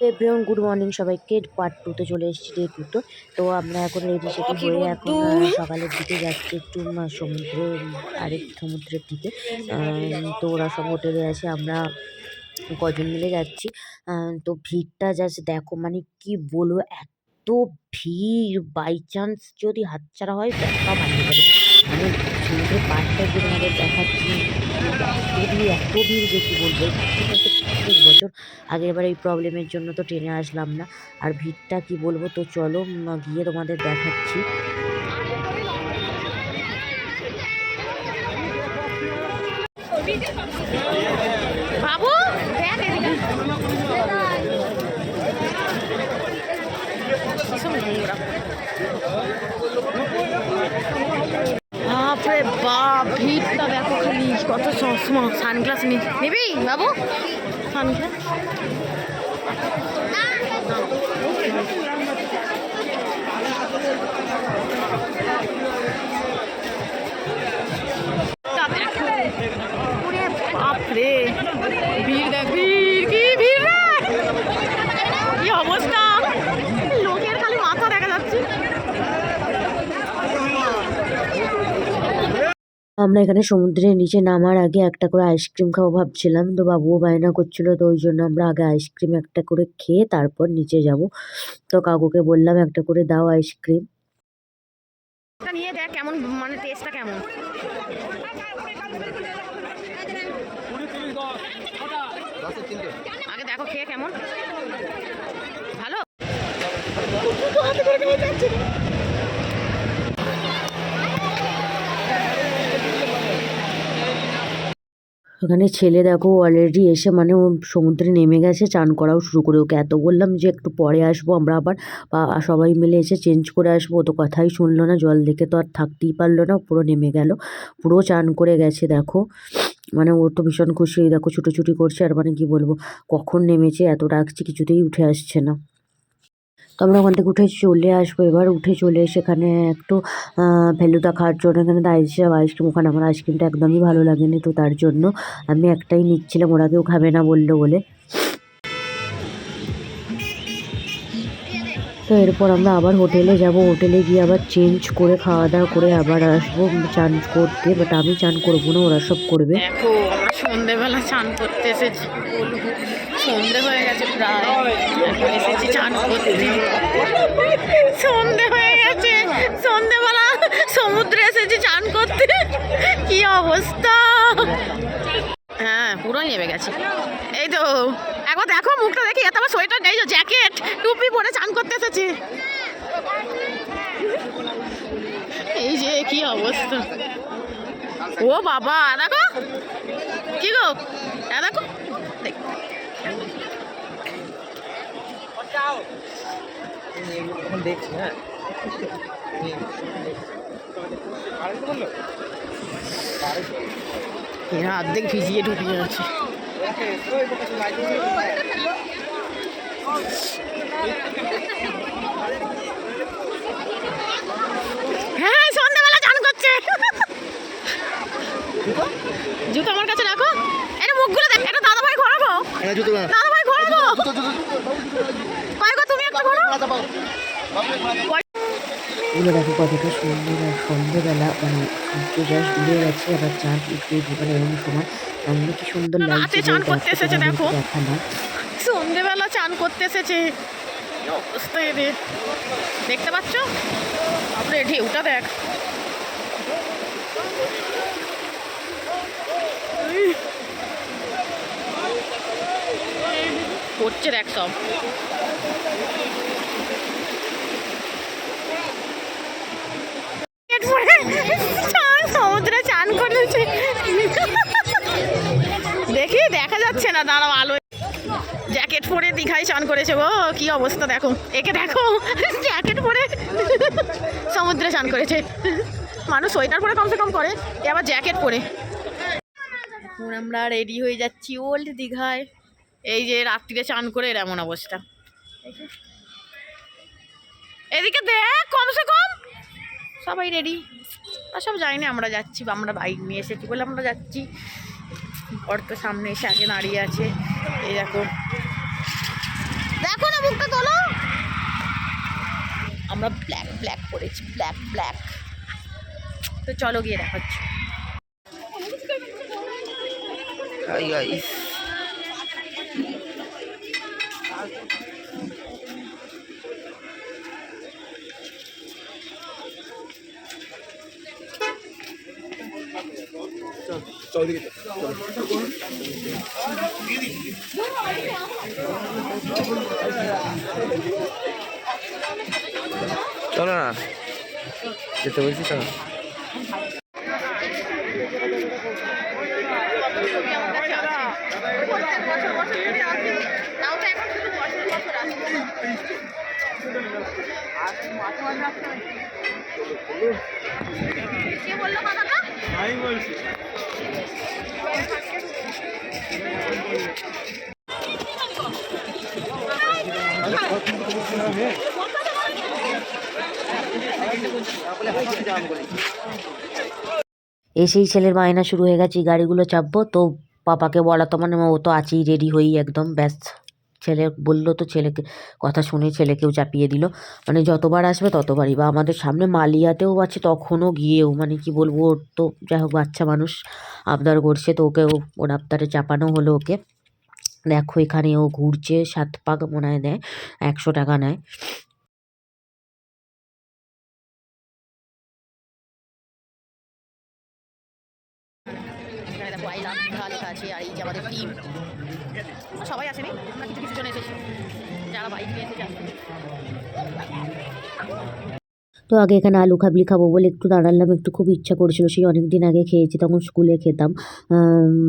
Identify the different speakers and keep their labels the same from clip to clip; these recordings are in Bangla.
Speaker 1: এভরিওয়ান গুড মর্নিং সবাইকে। পার্ট টুতে চলে এসেছি ডে টুতে তো। আমরা এখন রেডি সেটি হয়ে এখন সকালের দিকে যাচ্ছি একটু সমুদ্রে আরেক সমুদ্রের দিকে। তো ওরা সব হোটেলে আছে আমরা কজন মিলে যাচ্ছি। তো ভিড়টা জাস্ট দেখো মানে কি বলব এত ভিড়। বাই চান্স যদি হাতছাড়া হয় দেখা ভাঙতে পারে মানে সমুদ্রের পাড়টা যে তোমাদের দেখাচ্ছি এত ভিড় এত ভিড় যে কি বলব প্রত্যেক বছর। আগের বার এই প্রবলেমের জন্য তো ট্রেনে আসলাম না। আর ভিড়টা কি বলব? তো চলো গিয়ে তোমাদের দেখাচ্ছি।
Speaker 2: বাপ, ভিড়টা দেখো খালি। কত সানগ্লাস নিবি, বাবু? সানগ্লাস তা
Speaker 1: আমরা এখানে সমুদ্রের নিচে নামার আগে একটা করে আইসক্রিম খাব ভাবছিলাম। তো বাবুও বায়না করছিল, তো ওই জন্য আমরা আগে আইসক্রিম একটা করে খেয়ে তারপর নিচে যাব। তো কাকুকে বললাম, একটা করে দাও আইসক্রিম
Speaker 2: মানে আগে দেখো খেয়ে কেমন। ভালো?
Speaker 1: ওখানে ছেলে দেখো অলরেডি এসে মানে ও সমুদ্রে নেমে গেছে, চান করাও শুরু করে ওকে। এত বললাম যে একটু পরে আসব আমরা আবার, বা সবাই মিলে এসে চেঞ্জ করে আসব, ও তো কথাই শুনলো না, জল দেখে তো আর থাকতেই পারল না পুরো নেমে গেল, পুরো চান করে গেছে দেখো। মানে ও তো ভীষণ খুশি, দেখো ছুটোছুটি করছে, আর মানে কি বলব, কখন নেমেছে এত ডাকছি কিছুতেই উঠে আসছে না। তো আমরা ওখান থেকে উঠে চলে আসব। এবার উঠে চলে এসে এখানে একটু ফেলুদা খাওয়ার জন্য এখানে দাঁড়িয়েছিলাম আইসক্রিম, ওখানে আমার আইসক্রিমটা একদমই ভালো লাগেনি তো তার জন্য আমি একটাই নিচ্ছিলাম। ওরা কেউ খাবে না বলল বলে। তো এরপর আমরা আবার হোটেলে যাব। হোটেলে গিয়ে আবার চেঞ্জ করে খাওয়া দাওয়া করে আবার আসব। চান করতে বাট আমি চান করব না, ওরা সব করবে।
Speaker 2: সন্ধেবেলা চান করতে এসেছি। সন্ধে হয়ে গেছে প্রায়। এসেছি চান করতে। সন্ধে হয়ে গেছে। সন্ধেবেলা সমুদ্রে এসেছি চান করতে। কি অবস্থা? হ্যাঁ পুরো নেমে গেছে। এই তো, একবার দেখো মুখটা দেখি। এত আমার সোয়েটার নেই জ্যাকেট, টুপি পরে চান করতে এসেছি। এই যে কি অবস্থা। ও বাবা, দেখো। কি গো? দেখো দেখ। অর্ধেক ভিজিয়ে আছে হ্যাঁ চান করছে। জুতো আমার কাছে রাখো। এটা মুখগুলো দেখ, এটা দাদা
Speaker 3: এটা জুতো না
Speaker 2: দাদা ভাই ঘোরাবো
Speaker 3: জুতো জুতো
Speaker 2: কয় গো তুমি একটা ঘোরো
Speaker 3: পাতা পাও
Speaker 1: এগুলো দেখো কতটা সুন্দর আর সন্ধ্যেবেলা মানে সূর্য জাস্ট ডুবে গেছে আবার চাঁদ উঠবে মানে সময়। এমনি কি সুন্দর লাগছে
Speaker 2: চান করতে এসেছে দেখো। চান করতে এসেছে। অবস্থা এদের? দেখতে পাচ্ছ? তারপরে ঢেউটা দেখ। করছে দেখ সব। সমুদ্রে চান করেছে। দেখি, দেখা যাচ্ছে না, দাঁড়াও, আলো। জ্যাকেট পরে দীঘায় চান করেছে ও কি অবস্থা দেখো। একে দেখো, জ্যাকেট পরে সমুদ্রে চান করেছে। মানুষ সোয়েটার পরে কমসে কম করে আবার জ্যাকেট পরে। আমরা রেডি হয়ে যাচ্ছি ওল্ড দীঘায়। এই যে রাত্রিরে চান করে এর এমন অবস্থা। এদিকে দেখ কমসে কম। সবাই রেডি আর সব যাইনি আমরা যাচ্ছি, আমরা বাইক নিয়ে এসেছি বলে আমরা যাচ্ছি। তো সামনে এসে আগে দাঁড়িয়ে আছে, এই দেখো। দেখ মুখটা তোলো। আমরা ব্ল্যাক ব্ল্যাক করেছি ব্ল্যাক ব্ল্যাক তো চলো গিয়ে দেখাচ্ছি।
Speaker 3: চলো না যেতে বলছি চলো।
Speaker 2: কে বলল কথাটা?
Speaker 1: এসেই ছেলের বায়না শুরু হয়ে গেছে গাড়িগুলো চাপবো, তো পাপাকে বলা তো মানে ও তো আছেই রেডি হয়েই একদম, ব্যাস। ছেলে বলল তো ছেলেকে, কথা শুনে ছেলেকেও চাপিয়ে দিল। মানে যতবার আসবে ততবারই। বা আমাদের সামনে মালিয়াতেও আছে তখনও গিয়েও মানে কি বলব, ওর তো যাই হোক, বাচ্চা মানুষ আবদার করছে তো ওকে ওর আবদারে চাপানো হলো ওকে। দেখো এখানে ও ঘুরছে, সাত পাক মনে হয় দেয়, একশো টাকা নেয়। তো আগে এখানে আলু খাবলি খাব বলে একটু দাঁড়ালাম একটু খুব ইচ্ছা করছিল সেই অনেক দিন আগে খেয়েছি তখন স্কুলে খেতাম।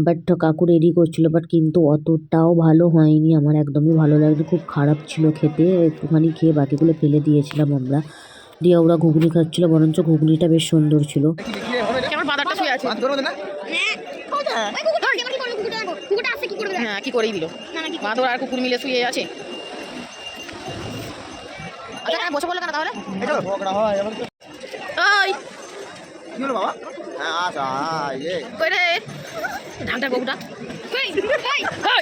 Speaker 1: বাট কাকু রেডি করছিল বাট কিন্তু অতটাও ভালো হয়নি আমার একদমই ভালো লাগছে খুব খারাপ ছিল খেতে একটুখানি খেয়ে বাকিগুলো ফেলে দিয়েছিলাম আমরা। দিয়ে ওরা ঘুগনি খাচ্ছিল বরঞ্চ ঘুগনিটা বেশ সুন্দর ছিল।
Speaker 2: আছে? হ্যাঁ কি করেই দিল? বাঁদর আর কুকুর মিলে শুয়ে আছে? এখানে বসে পড়ল কেন তাহলে? ওই।
Speaker 3: কি হলো বাবা? হ্যাঁ আচ্ছা এই যে
Speaker 2: কই রে? ঢাকটা গরুটা কই কই কই?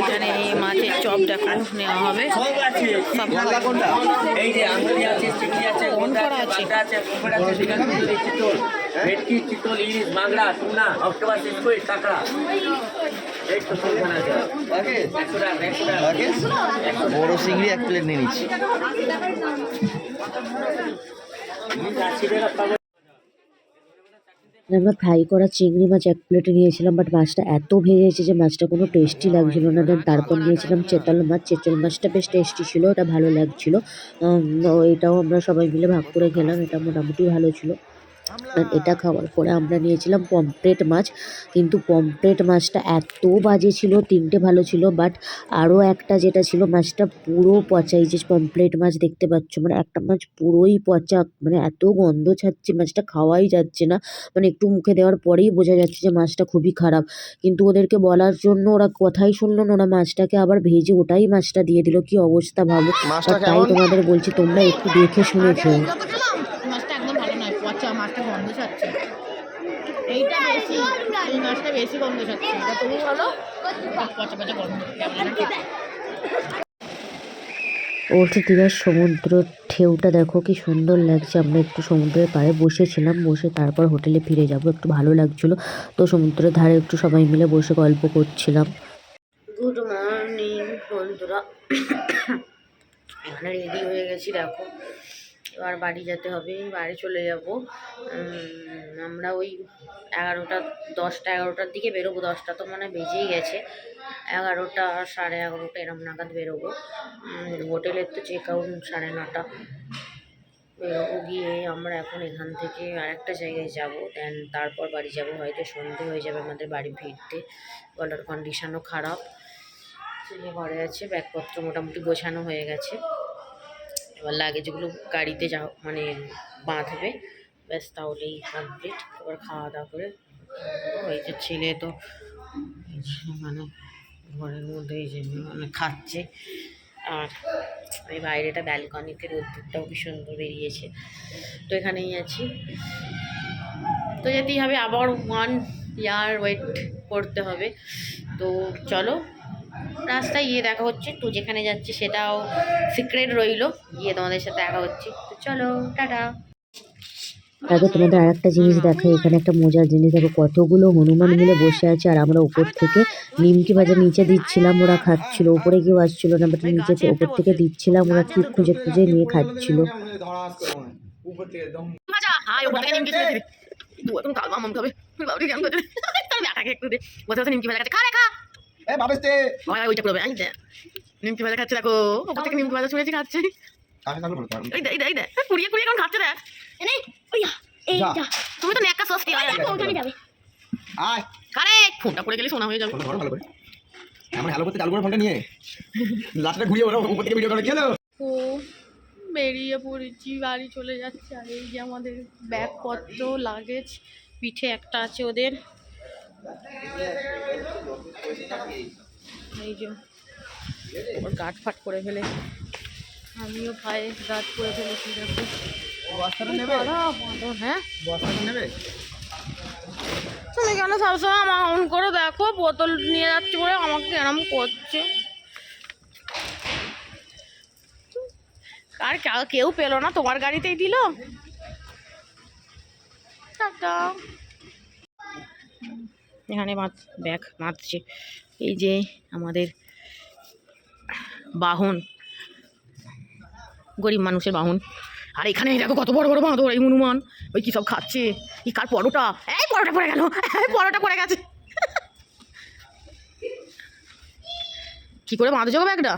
Speaker 2: এখানে এই মাছের চপ দেখো নেওয়া হবে।
Speaker 4: আছে
Speaker 2: করা
Speaker 4: ভেটকি চিতল ইলিশ মাংড়া টুনা কাঁকড়া।
Speaker 3: বড় চিংড়ি এক প্লেট নিয়ে নিচ্ছি।
Speaker 1: আমরা ফ্রাই করা চিংড়ি মাছ এক প্লেটে নিয়েছিলাম বাট মাছটা এত ভেজেছে যে মাছটা কোনো টেস্টি লাগছিল না। দেন তারপর নিয়েছিলাম চেতাল মাছ। চেতল মাছটা বেশ টেস্টি ছিল ওটা ভালো লাগছিল। এটাও আমরা সবাই মিলে ভাগ করে খেলাম, এটা মোটামুটি ভালো ছিল। আর এটা খাওয়ার পরে আমরা নিয়েছিলাম পমফ্রেট মাছ কিন্তু পমফ্রেট মাছটা এত বাজে ছিল তিনটে ভালো ছিল বাট আরও একটা যেটা ছিল মাছটা পুরো পচা। এই যে পমফ্রেট মাছ দেখতে পাচ্ছ মানে একটা মাছ পুরোই পচা মানে এত গন্ধ ছাড়ছে মাছটা খাওয়াই যাচ্ছে না। মানে একটু মুখে দেওয়ার পরেই বোঝা যাচ্ছে যে মাছটা খুবই খারাপ। কিন্তু ওদেরকে বলার জন্য ওরা কথাই শুনলো না ওরা মাছটাকে আবার ভেজে ওটাই মাছটা দিয়ে দিল। কি অবস্থা ভাবো? তাই তোমাদের বলছি তোমরা একটু দেখে শুনে খেও
Speaker 2: মাছটা একদম ভালো নয় পচা মাছটা গন্ধ ছাড়ছে এইটা বেশি এই মাছটা বেশি গন্ধ ছাড়ছে। এটা তুমি বলো পচা পচা গন্ধ। কেমন যেন খেতে।
Speaker 1: বলছি দীঘার সমুদ্র ঢেউটা দেখো কি সুন্দর লাগছে। আমরা একটু সমুদ্রের পাড়ে বসেছিলাম বসে তারপর হোটেলে ফিরে যাব। একটু ভালো লাগছিল। তো সমুদ্রের ধারে একটু সবাই মিলে বসে গল্প করছিলাম। গুড মর্নিং বন্ধুরা। এখানে রেডি হয়ে গেছি দেখো। এবার বাড়ি যেতে হবে, বাড়ি চলে যাব। আমরা ওই এগারোটা, দশটা, এগারোটার দিকে বেরোবো। দশটা তো মানে বেজেই গেছে। এগারোটা, সাড়ে এগারোটা এরম নাগাদ বেরোবো। হোটেলের তো চেক আউট সাড়ে নটা। বেরোবো গিয়ে আমরা এখন এখান থেকে আরেকটা জায়গায় যাব। দেন তারপর বাড়ি যাব। হয়তো সন্ধে হয়ে যাবে আমাদের বাড়ি ফিরতে। গলার কন্ডিশনও খারাপ। ঘরে আছে, ব্যাগপত্র মোটামুটি গোছানো হয়ে গেছে। এবার লাগেজগুলো গাড়িতে যা মানে বাঁধবে, ব্যাস তাহলেই কমপ্লিট এবার খাওয়া দাওয়া করে ওই যে ছেলে তো মানে ঘরের মধ্যে এই যে মানে খাচ্ছে। আর এই বাইরেটা ব্যালকনিতে রোদ্দুরটাও কি সুন্দর বেরিয়েছে। তো এখানেই আছি। তো যেতেই হবে, আবার ওয়ান
Speaker 2: ইয়ার ওয়েট করতে হবে। তো চলো রাস্তায় গিয়ে দেখা হচ্ছে। তো যেখানে যাচ্ছি সেটাও সিক্রেট রইল। গিয়ে তোমাদের সাথে দেখা হচ্ছে। তো চলো টাটা।
Speaker 1: আগে তোমাদের আর একটা জিনিস দেখো এখানে একটা মজার জিনিস। দেখো কতগুলো হনুমান মিলে বসে আছে। আর আমরা উপর থেকে নিমকি ভাজা নিচে দিচ্ছিলাম ওরা খাচ্ছিল। উপরে কেউ আসছিল না বাট নিচে উপর থেকে দিচ্ছিলাম। ওরা ঠিক খুঁজে খুঁজে নিয়ে খাচ্ছিল।
Speaker 2: একটু দে। নিমকি ওইটা করবে ভাজা খাচ্ছে দেখো। ওপর থেকে নিমকি ভাজা ছুঁড়েছে খাচ্ছে।
Speaker 3: আমি তাহলে বলতে পারব
Speaker 2: এখন খাচ্ছে দেখ ওইয়া তুমি তো নেকা সস্তি ওখানে যাবে।
Speaker 3: আয়।
Speaker 2: কারে ফোনটা পড়ে গেলে সোনা হয়ে যাবে।
Speaker 3: ফোনটা ভালো করে। আমার হ্যালো করতে চালু করে ফোনটা নিয়ে। লাস্টটা ঘুরিয়ে ওরা উপর থেকে ভিডিও করে গেল
Speaker 2: তো বেরিয়ে পড়েছি বাড়ি চলে যাচ্ছে। আর এই যে আমাদের ব্যাগপত্র লাগেজ পিঠে একটা আছে ওদের। এই যে ওর গাঁট ফাট করে ফেলে আমিও পায়ে গাঁট করে ফেলেছি হ্যাঁ? তুমি কেন সবসময় আমার অন করে দেখো বোতল নিয়ে যাচ্ছে বলে আমাকে এরম করছে? আর কেউ পেল না তোমার গাড়িতেই দিল? টাটা। এখানে মাছ ব্যাগ মাছছে এই যে আমাদের বাহন, গরিব মানুষের বাহন। আর এখানে এই দেখো কত বড় বড় বাঁদর, এই হনুমান, ওই কী সব খাচ্ছে। কি কার পরোটা? এই পরোটা পড়ে গেল, এই পরোটা পড়ে গেছে। কি করে বাঁধো যাব ব্যাগটা?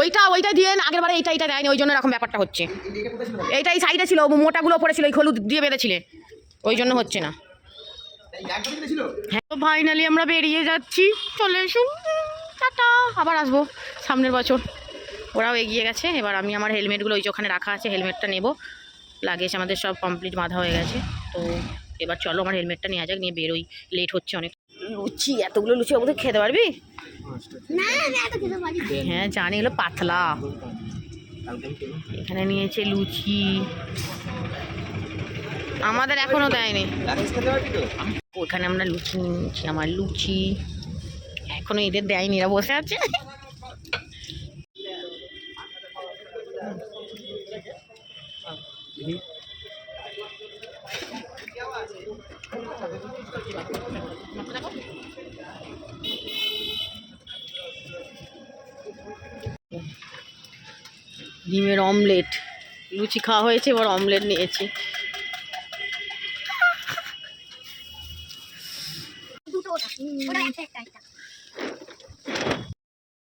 Speaker 2: ওইটা ওইটা দিয়ে আগের বারে এইটা এইটা দেয়নি, ওই জন্য এরকম ব্যাপারটা হচ্ছে। এইটা এই সাইডে ছিল, মোটাগুলো পড়ে ছিল ওই হলুদ দিয়ে বেঁধেছিলে। ওই জন্য হচ্ছে না
Speaker 3: এই একটা দিকে ছিল
Speaker 2: হ্যাঁ তো ফাইনালি আমরা বেরিয়ে যাচ্ছি চলে এসুন টাটা আবার আসব সামনের বছর। ওরাও এগিয়ে গেছে এবার আমি আমার হেলমেটগুলো ওই যে ওখানে রাখা আছে হেলমেটটা নেব। লাগেজ আমাদের সব কমপ্লিট বাঁধা হয়ে গেছে তো এবার চলো আমার হেলমেটটা নেওয়া যাক নিয়ে বেরোই। লেট হচ্ছে অনেক। লুচি এতগুলো লুচি ওদের খেতে পারবি? হ্যাঁ জানি এগুলো পাতলা। এখানে নিয়েছে লুচি। আমাদের এখনও দেয়নি। ওখানে আমরা লুচি নিয়েছি, আমার লুচি। এখনও এদের দেয়নি, এরা বসে আছে। ডিমের অমলেট। লুচি খাওয়া হয়েছে, এবার অমলেট নিয়েছি।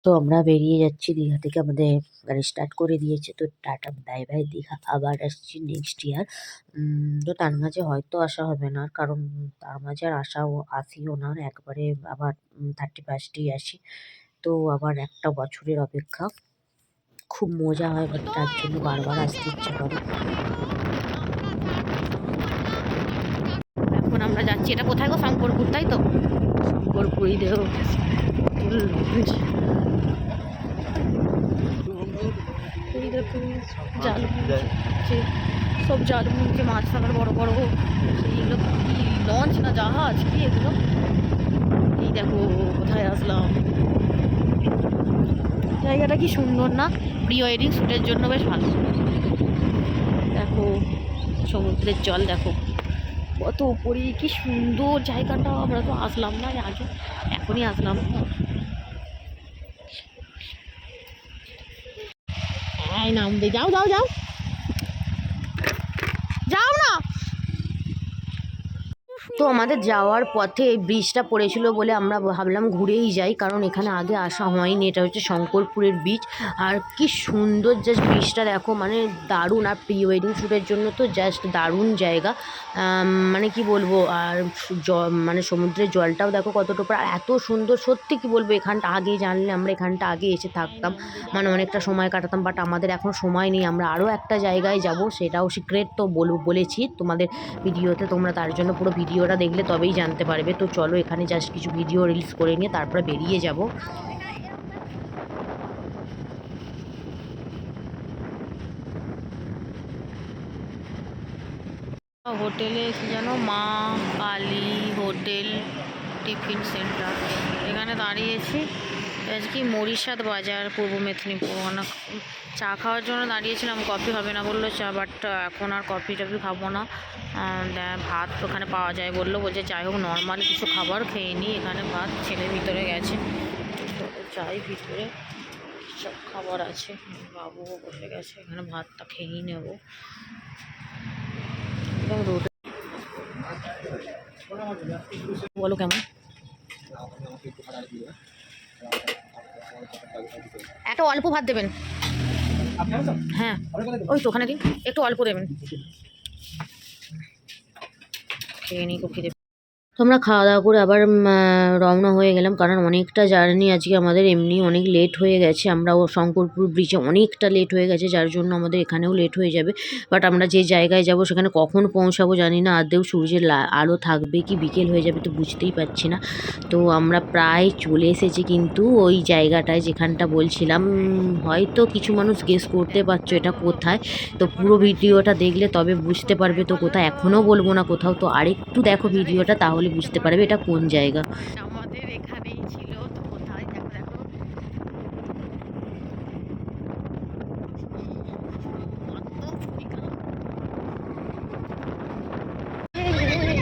Speaker 1: তো আমরা বেরিয়ে যাচ্ছি। দীঘা থেকে আমাদের গাড়ি স্টার্ট করে দিয়েছে। তো টাটা বাই বাই দীঘা আবার আসছি নেক্সট ইয়ার তো তার মাঝে হয়তো আসা হবে না। কারণ তার মাঝে আর আসাও, আসিও না। একবারে আবার থার্টি ফার্স্টেই আসি। তো আবার একটা বছরের অপেক্ষা। খুব মজা হয় বাট তার জন্য বারবার আসতে ইচ্ছা করে
Speaker 2: এখন আমরা যাচ্ছি। এটা কোথায় গো? শঙ্করপুর, তাই তো? শঙ্করপুরই দেখো দেখো জাল আছে সব জাল মুখে মাছ থাকার বড় বড়। সেইগুলো কি লঞ্চ না জাহাজ কি এগুলো? এই দেখো কোথায় আসলাম? জায়গাটা কি সুন্দর না? প্রি ওয়েডিং শ্যুটের জন্য বেশ ভালো। দেখো সমুদ্রের জল দেখো। কত উপরে কি সুন্দর জায়গাটা। আমরা তো আসলাম না আগে। এখনই আসলাম। এই নাম দে। যাও যাও যাও। যাও না।
Speaker 1: তো আমাদের যাওয়ার পথে এই ব্রিজটা পড়েছিল বলে আমরা ভাবলাম ঘুরেই যাই, কারণ এখানে আগে আসা হয়নি। এটা হচ্ছে শঙ্করপুরের বীচ আর কি সুন্দর জাস্ট ব্রিজটা দেখো মানে দারুণ। আর প্রি ওয়েডিং শ্যুটের জন্য তো জাস্ট দারুণ জায়গা। মানে কি বলব, আর মানে সমুদ্রের জলটাও দেখো কতটুকু আর এত সুন্দর, সত্যি কি বলব, এখানটা আগে জানলে আমরা এখানটা আগে এসে থাকতাম। মানে অনেকটা সময় কাটাতাম বাট আমাদের এখন সময় নেই। আমরা আরও একটা জায়গায় যাব, সেটাও সিক্রেট তো বল বলেছি তোমাদের ভিডিওতে তোমরা তার জন্য পুরো ভিডিওটা দেখলে তবেই জানতে পারবে। তো চলো এখানে জাস্ট কিছু ভিডিও রিলস করে নিয়ে তারপরে বেরিয়ে যাব।
Speaker 2: হোটেলে এসে যেন মা, কালী, হোটেল, টিফিন সেন্টার। এখানে দাঁড়িয়েছি আজকে মরিশাদ বাজার, পূর্ব মেদিনীপুর। মানে চা খাওয়ার জন্য দাঁড়িয়েছিলাম, কফি হবে না বলল চা বাট এখন আর কফি টফি খাব না। ভাত ওখানে পাওয়া যায় বলল, বলছে যাই হোক নর্মাল কিছু খাবার খেয়ে নিই এখানে ভাত ছেলে ভিতরে গেছে। চাই ভিতরে, সব খাবার আছে। বাবুও বসে গেছে, এখানে ভাতটা খেয়েই নেব। বলো কেমন? একটা অল্প ভাত দেবেন। হ্যাঁ ওই তো ওখানে দিন। একটু অল্প দেবেন। খেয়ে নিই কফি খিদে
Speaker 1: তো আমরা খাওয়া দাওয়া করে আবার রওনা হয়ে গেলাম। কারণ অনেকটা জার্নি আজকে আমাদের এমনি অনেক লেট হয়ে গেছে। আমরা শঙ্করপুর ব্রিজে অনেকটা লেট হয়ে গেছে, যার জন্য আমাদের এখানেও লেট হয়ে যাবে। বাট আমরা যে জায়গায় যাব, সেখানে কখন পৌঁছাবো জানি না। আদৌ সূর্যের আলো থাকবে কি বিকেল হয়ে যাবে তো বুঝতেই পারছি না। তো আমরা প্রায় চলে এসেছি কিন্তু ওই জায়গাটায় যেখানটা বলছিলাম হয়তো কিছু মানুষ গেস করতে পারছ এটা কোথায়। তো পুরো ভিডিওটা দেখলে তবে বুঝতে পারবে তো কোথায়। এখনও বলব না কোথাও। তো আরেকটু দেখো ভিডিওটা, তাহলে বুঝতে পারবে এটা কোন জায়গা।
Speaker 2: আমাদের এখানেই ছিল, তো কোথায়? দেখো দেখো।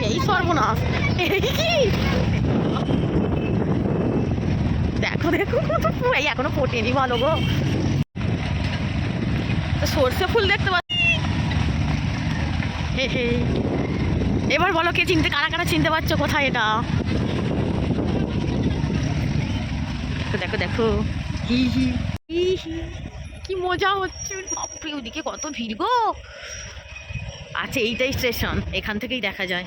Speaker 2: এই সর্বনাশ। দেখো দেখো এই এখনও ফোটেনি ভালো গো। সর্ষে ফুল দেখতে পাচ্ছি? হে হে। এবার বলো কে চিনতে কারা কারা চিনতে পারছ? কোথায় এটা? দেখো, দেখো দেখো। হি হি। হি হি। কি মজা হচ্ছে। বাপরে ওদিকে কত ভিড় গো। আচ্ছা এইটাই স্টেশন এখান থেকেই দেখা যায়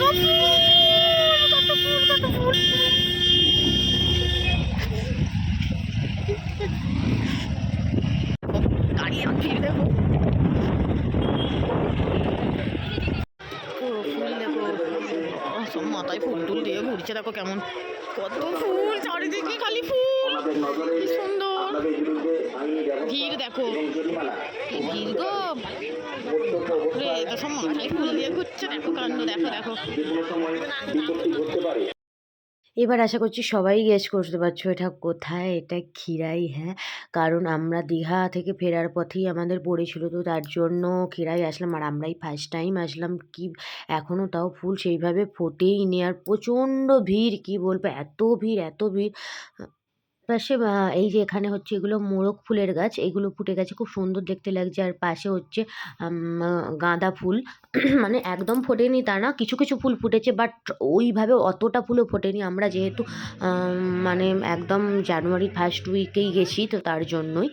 Speaker 2: কত ফুল, কত ফুল, কত ফুল। দাঁড়িয়ে আর ভিড় দেখো পুরো ফুল দেখো আহ, সব মাথায় ফুল টুল দিয়ে ঘুরছে দেখো কেমন কত ফুল চারিদিকে খালি ফুল কি সুন্দর ভিড় দেখো কি ভিড় গো বাপরে, এ তো সব মাথায় ফুল দিয়ে ঘুরছে দেখো কাণ্ড দেখো দেখো
Speaker 1: এবার আশা করছি সবাই গেস করতে পারছ এটা কোথায়, এটা ক্ষীরাই হ্যাঁ? কারণ আমরা দীঘা থেকে ফেরার পথেই আমাদের পড়েছিল, তো তার জন্য ক্ষীরাই আসলাম। আর আমরাই ফার্স্ট টাইম আসলাম। কি এখনও তাও ফুল সেইভাবে ফোটেই নি। আর প্রচণ্ড ভিড়, কি বলব? এত ভিড় এত ভিড়। পাশে এই যে এখানে হচ্ছে এগুলো মোরগ ফুলের গাছ, এগুলো ফুটে গেছে, খুব সুন্দর দেখতে লাগছে। আর পাশে হচ্ছে গাঁদা ফুল। মানে একদম ফোটেনি তা না, কিছু কিছু ফুল ফুটেছে, বাট ওইভাবে অতটা ফুলও ফোটেনি। আমরা যেহেতু মানে একদম জানুয়ারি ফার্স্ট উইকেই গেছি, তো তার জন্যই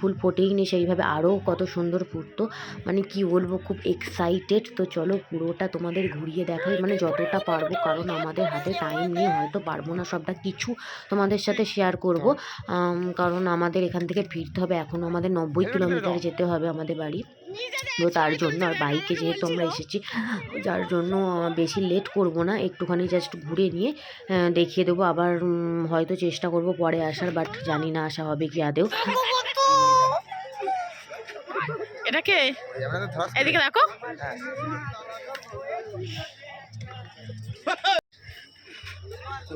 Speaker 1: ফুল ফোটেই নি সেইভাবে। আরও কত সুন্দর ফুটতো। মানে কি বলব, খুব এক্সাইটেড তো চলো পুরোটা তোমাদের ঘুরিয়ে দেখাই। মানে যতটা পারব, কারণ আমাদের হাতে টাইম নেই, হয়তো পারব না সবটা। কিছু তোমাদের সাথে শেয়ার করব। কারণ আমাদের এখান থেকে ফিরতে হবে। এখনও আমাদের নব্বই কিলোমিটার যেতে হবে আমাদের বাড়ি। তো তার জন্য আর বাইকে যেহেতু আমরা এসেছি যার জন্য বেশি লেট করব না। একটুখানি জাস্ট ঘুরে নিয়ে দেখিয়ে দেবো। আবার হয়তো চেষ্টা করব পরে আসার বাট জানি না আসা হবে কি আদেও।
Speaker 2: এটা কে? এদিকে দেখো।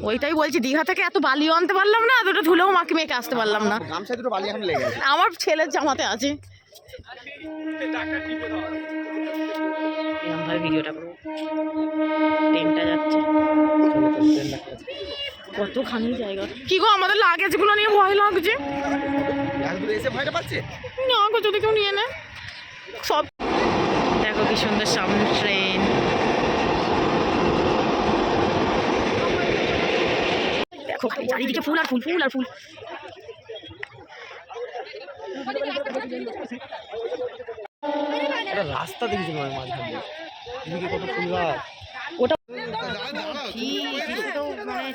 Speaker 2: ওইটাই বলছি দীঘা থেকে এত বালিও আনতে পারলাম না দুটো ধুলেও মাকে মেয়েকে আসতে পারলাম না। আমার ছেলের জামাতে আছে। এরকমভাবে ভিডিওটা করব। ট্রেনটা যাচ্ছে। কতখানি জায়গা। কি গো আমাদের লাগেজগুলো নিয়ে ভয় লাগছে। না গো যদি কেউ নিয়ে নেয়। সব দেখো কি সুন্দর সামনে ট্রেন। দেখো খালি চারিদিকে ফুল আর ফুল ফুল আর ফুল।
Speaker 3: একটা রাস্তা দেখেছি মনে মাঝখান দিয়ে। কত ফুল গাছ।
Speaker 2: ওটা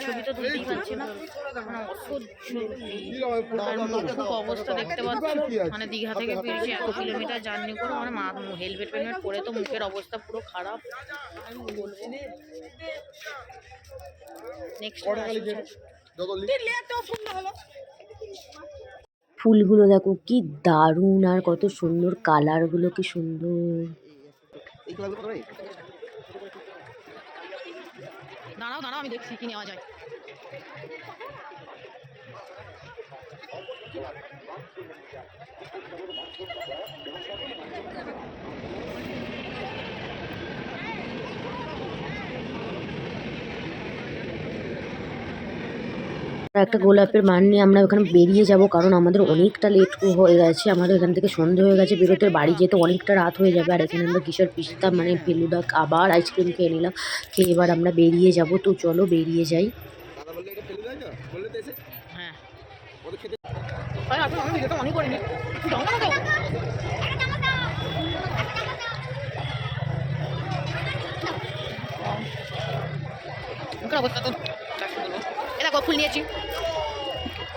Speaker 2: ছবি তো তুলতেই পারছি না মানে অসহ্য ভিড়। আর খুব অবস্থা দেখতে পাচ্ছি মানে দীঘা থেকে ফিরছি এত কিলোমিটার জার্নি করে মানে মা হেলমেট ফেলমেট পরে তো মুখের অবস্থা পুরো খারাপ।
Speaker 1: ফুলগুলো দেখো কি দারুণ আর কত সুন্দর কালারগুলো কি সুন্দর।
Speaker 2: দাঁড়াও দাঁড়াও আমি দেখছি কি নেওয়া যায়।
Speaker 1: একটা গোলাপের মান নিয়ে আমরা ওখানে বেরিয়ে যাব কারণ আমাদের অনেকটা লেট হয়ে গেছে। আমাদের এখান থেকে সন্ধে হয়ে গেছে বেরোতে বাড়ি যেতে অনেকটা রাত হয়ে যাবে। আর এখানে আমরা কিশোর পিস্তা মানে ফেলুদা আবার আইসক্রিম খেয়ে নিলাম। খেয়ে এবার আমরা বেরিয়ে যাব। তো চলো বেরিয়ে যাই।
Speaker 2: হ্যাঁ। অবস্থা তো ফুল নিয়েছি।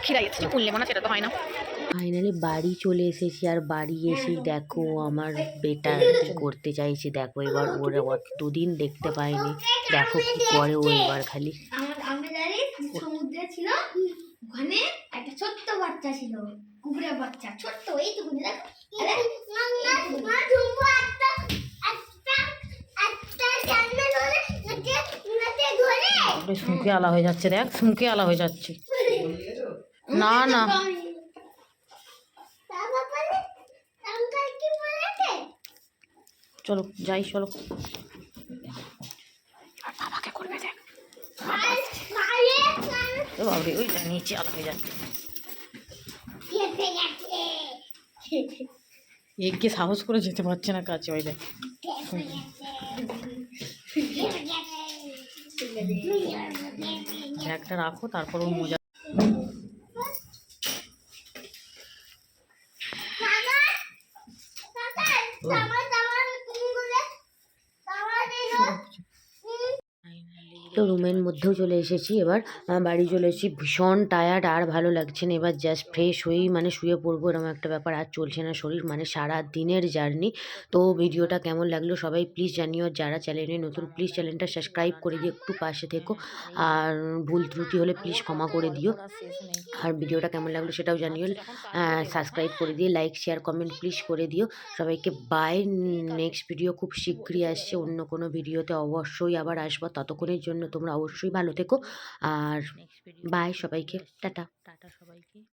Speaker 2: খিরাই যাচ্ছে ফুল নেব না সেটা তো হয় না।
Speaker 1: ফাইনালি বাড়ি চলে এসেছি আর বাড়ি এসেই দেখো আমার বেটা কি করতে চাইছে। দেখো এবার ওর অতদিন দেখতে পাইনি দেখো কি করে ও এবার খালি।
Speaker 5: সমুদ্রে ছিল ওখানে একটা ছোট্ট বাচ্চা ছিল কুকুরের বাচ্চা ছোট্ট এইটুকুনি দেখো। এইটুকুনি।
Speaker 2: শুঁকে আলা হয়ে যাচ্ছে, দেখ শুঁকে আলা হয়ে যাচ্ছে। না না। চলো, যাই, চলো। বাবাকে করবে, দেখ। বাবরে ওইটা নিচে আলা হয়ে যাচ্ছে। এগিয়ে সাহস করে যেতে পারছে না কাছে ওই দেখ
Speaker 5: খেতে গেছে খেতে গেছে
Speaker 2: ব্যাগটা রাখো তারপর ও। মোজা
Speaker 5: সামান সামান কুমগুলে সামান
Speaker 1: তো রুমের মধ্যেও চলে এসেছি, এবার বাড়ি চলে এসেছি। ভীষণ টায়ার্ড আর ভালো লাগছে না। এবার জাস্ট ফ্রেশ হয়েই মানে শুয়ে পড়ব, এরকম একটা ব্যাপার। আর চলছে না শরীর মানে সারা দিনের জার্নি তো ভিডিওটা কেমন লাগল সবাই প্লিজ জানিও। যারা চ্যানেলে নতুন প্লিজ চ্যানেলটা সাবস্ক্রাইব করে দিয়ে একটু পাশে থেকো। আর ভুল ত্রুটি হলে প্লিজ ক্ষমা করে দিও। আর ভিডিওটা কেমন লাগল সেটাও জানিও। সাবস্ক্রাইব করে দিয়ে লাইক শেয়ার কমেন্ট প্লিজ করে দিও। সবাইকে বাই নেক্সট ভিডিও খুব শীঘ্রই আসছে। অন্য কোনো ভিডিওতে অবশ্যই আবার আসব। ততক্ষণের জন্য তোমরা অবশ্যই ভালো থেকো। আর বাই সবাইকে। টাটা। টাটা সবাইকে।